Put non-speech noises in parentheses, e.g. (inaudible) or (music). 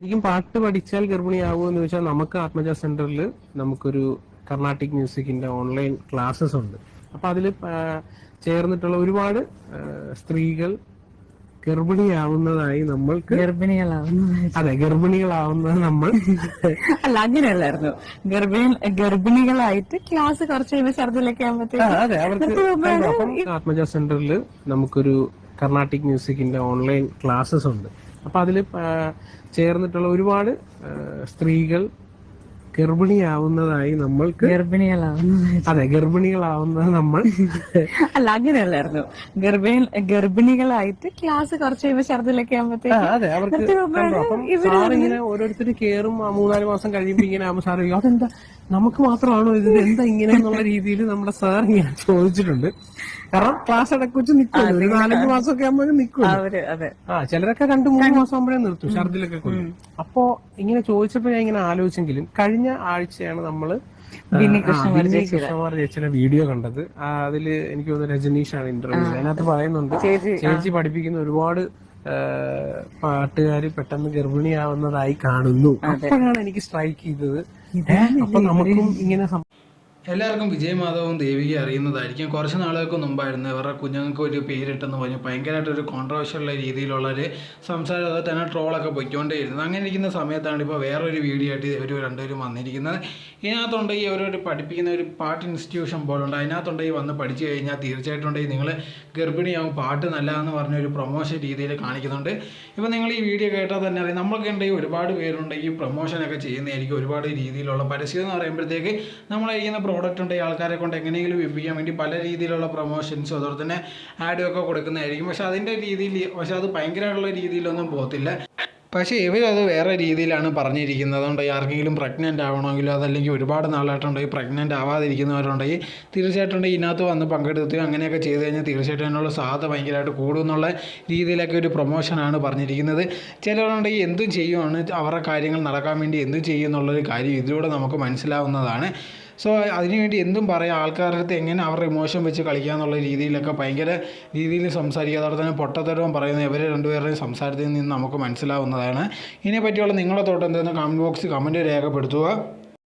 ശരിക്കും പാട്ട് പഠിച്ചാൽ ഗർഭിണിയാവുമോ എന്ന് ചോദിച്ചാൽ നമുക്ക് ആത്മജ സെന്ററിൽ നമുക്കൊരു കർണാട്ടിക് മ്യൂസിക്കിന്റെ ഓൺലൈൻ ക്ലാസ്സസ് ഉണ്ട്. അപ്പൊ അതിൽ ചേർന്നിട്ടുള്ള ഒരുപാട് സ്ത്രീകൾ ഗർഭിണിയാവുന്നതായി നമ്മൾ ഗർഭിണികളാവുന്നത് അതെ ഗർഭിണികളാവുന്നത് നമ്മൾ (laughs) അല്ല അങ്ങനെയല്ലായിരുന്നു. ഗർഭിണി ഗർഭിണികളായിട്ട് ക്ലാസ് കുറച്ച് കഴിയുമ്പോൾ ഛർദിലൊക്കെ ആത്മജ സെന്ററിൽ നമുക്കൊരു കർണാട്ടിക് മ്യൂസിക്കിന്റെ ഓൺലൈൻ ക്ലാസ്സസ് ഉണ്ട്. അപ്പൊ അതിൽ ചേർന്നിട്ടുള്ള ഒരുപാട് സ്ത്രീകൾ ഗർഭിണിയാവുന്നതായി നമ്മൾക്ക് അതെ ഗർഭിണികളാവുന്നത് നമ്മൾ (laughs) അല്ല അങ്ങനെയല്ലായിരുന്നു. ഗർഭിണി ഗർഭിണികളായിട്ട് ക്ലാസ് കുറച്ച് കഴിയുമ്പോൾ ഛർദിലൊക്കെ ആകുമ്പോഴത്തേക്ക് ഓരോരുത്തർ കേറും മൂന്നാൽ മാസം കഴിയുമ്പോ ഇങ്ങനെ ആകുമ്പോൾ സാർ അതെന്താ? നമുക്ക് മാത്രമാണോ ഇതിന് എന്താ ഇങ്ങനെ എന്നുള്ള രീതിയിൽ നമ്മുടെ സാർ ഇങ്ങനെ ചോദിച്ചിട്ടുണ്ട്. കാരണം ക്ലാസ് അടക്കുവെച്ച് നിൽക്കും ഒരു നാലഞ്ച് മാസമൊക്കെ ആകുമ്പോൾ നിൽക്കും ആ ചിലരൊക്കെ രണ്ട് മൂന്ന് മാസം ആകുമ്പോഴേ നിർത്തും ഛർദിലൊക്കെ കൊല്ലും. അപ്പോ ഇങ്ങനെ ചോദിച്ചപ്പോ ഞാൻ ഇങ്ങനെ ആലോചിച്ചെങ്കിലും കഴിഞ്ഞ ആഴ്ചയാണ് നമ്മൾ കൃഷ്ണകുമാർ ചേച്ചിയുടെ. വീഡിയോ കണ്ടത്. അതിൽ എനിക്ക് തോന്നുന്നു രജനീഷാണ് ഇന്റർവ്യൂ അതിനകത്ത് പറയുന്നുണ്ട് ചേച്ചി പഠിപ്പിക്കുന്ന ഒരുപാട് പാട്ടുകാർ പെട്ടെന്ന് ഗർഭിണിയാവുന്നതായി കാണുന്നു. അപ്പോഴാണ് എനിക്ക് സ്ട്രൈക്ക് ചെയ്തത്. അപ്പൊ നമുക്കും ഇങ്ങനെ എല്ലാവർക്കും വിജയ് മാധവും അറിയുന്നതായിരിക്കും. കുറച്ച് നാളുകൾക്ക് മുമ്പായിരുന്നു ഇവരുടെ കുഞ്ഞുങ്ങൾക്ക് ഒരു പേരിട്ടെന്ന് പറഞ്ഞ് ഭയങ്കരമായിട്ട് ഒരു കോൺട്രവേഴ്ഷ്യൽ രീതിയിലുള്ള ഒരു സംസാരം അത് തന്നെ ട്രോളൊക്കെ പൊയ്ക്കൊണ്ടേയിരുന്നു. അങ്ങനെ ഇരിക്കുന്ന സമയത്താണ് ഇപ്പോൾ വേറൊരു വീഡിയോ ആയിട്ട് ഒരു രണ്ടുപേരും വന്നിരിക്കുന്നത്. ഇതിനകത്തുണ്ടെങ്കിൽ ഈ ഓരോരു പഠിപ്പിക്കുന്ന ഒരു പാട്ട് ഇൻസ്റ്റിറ്റ്യൂഷൻ പോലുണ്ട്. അതിനകത്തുണ്ടെങ്കിൽ വന്ന് പഠിച്ചു കഴിഞ്ഞാൽ തീർച്ചയായിട്ടും ഉണ്ടെങ്കിൽ നിങ്ങൾ ഗർഭിണിയാവും പാട്ട് നല്ലതെന്ന് പറഞ്ഞ ഒരു പ്രൊമോഷൻ രീതിയിൽ കാണിക്കുന്നുണ്ട്. ഇപ്പോൾ നിങ്ങൾ ഈ വീഡിയോ കേട്ടാൽ തന്നെ അറിയാം. നമ്മളൊക്കെ ഉണ്ടെങ്കിൽ ഒരുപാട് പേരുണ്ടെങ്കിൽ പ്രൊമോഷനൊക്കെ ചെയ്യുന്നതായിരിക്കും ഒരുപാട് രീതിയിലുള്ള പരസ്യം എന്ന് പറയുമ്പോഴത്തേക്ക് നമ്മൾ കഴിക്കുന്ന പ്രോഡക്റ്റ് ഉണ്ട് ഈ ആൾക്കാരെ കൊണ്ട് എങ്ങനെയെങ്കിലും വിൽപ്പിക്കാൻ വേണ്ടി പല രീതിയിലുള്ള പ്രൊമോഷൻസും അതുപോലെ തന്നെ ആഡും ഒക്കെ കൊടുക്കുന്നതായിരിക്കും. പക്ഷെ അതിന്റെ രീതിയിൽ പക്ഷെ അത് ഭയങ്കരമായിട്ടുള്ള രീതിയിലൊന്നും പോകത്തില്ല. പക്ഷേ ഇവരത് വേറെ രീതിയിലാണ് പറഞ്ഞിരിക്കുന്നത്. അതുകൊണ്ട് ആർക്കെങ്കിലും പ്രഗ്നന്റ് ആവണമെങ്കിലോ അതല്ലെങ്കിൽ ഒരുപാട് നാളായിട്ടുണ്ടെങ്കിൽ പ്രഗ്നന്റ് ആവാതിരിക്കുന്നവരുണ്ടെങ്കിൽ തീർച്ചയായിട്ടും ഉണ്ടെങ്കിൽ ഇതിനകത്ത് വന്ന് പങ്കെടുത്ത് അങ്ങനെയൊക്കെ ചെയ്ത് കഴിഞ്ഞാൽ തീർച്ചയായിട്ടും അതിനുള്ള സാധ്യത ഭയങ്കരമായിട്ട് കൂടും എന്നുള്ള രീതിയിലൊക്കെ ഒരു പ്രൊമോഷനാണ് പറഞ്ഞിരിക്കുന്നത്. ചിലരുണ്ടെങ്കിൽ എന്തും ചെയ്യുവാണ് അവരുടെ കാര്യങ്ങൾ നടക്കാൻ വേണ്ടി എന്തും ചെയ്യും എന്നുള്ളൊരു കാര്യം ഇതിലൂടെ നമുക്ക് മനസ്സിലാവുന്നതാണ്. സോ അതിനുവേണ്ടി എന്തും പറയാം. ആൾക്കാരുടെ അടുത്ത് എങ്ങനെ അവരുടെ ഇമോഷൻ വെച്ച് കളിക്കുക എന്നുള്ള രീതിയിലൊക്കെ ഭയങ്കര രീതിയിൽ സംസാരിക്കുക അതോടെ തന്നെ പൊട്ടത്തരവും പറയുന്ന ഇവർ രണ്ടുപേരുടെയും സംസാരത്തിൽ നിന്ന് നമുക്ക് മനസ്സിലാവുന്നതാണ്. ഇതിനെ പറ്റിയുള്ള നിങ്ങളുടെ തോട്ടം എന്തെന്ന് കമന്റ് ബോക്സിൽ കമന്റ് രേഖപ്പെടുത്തുക.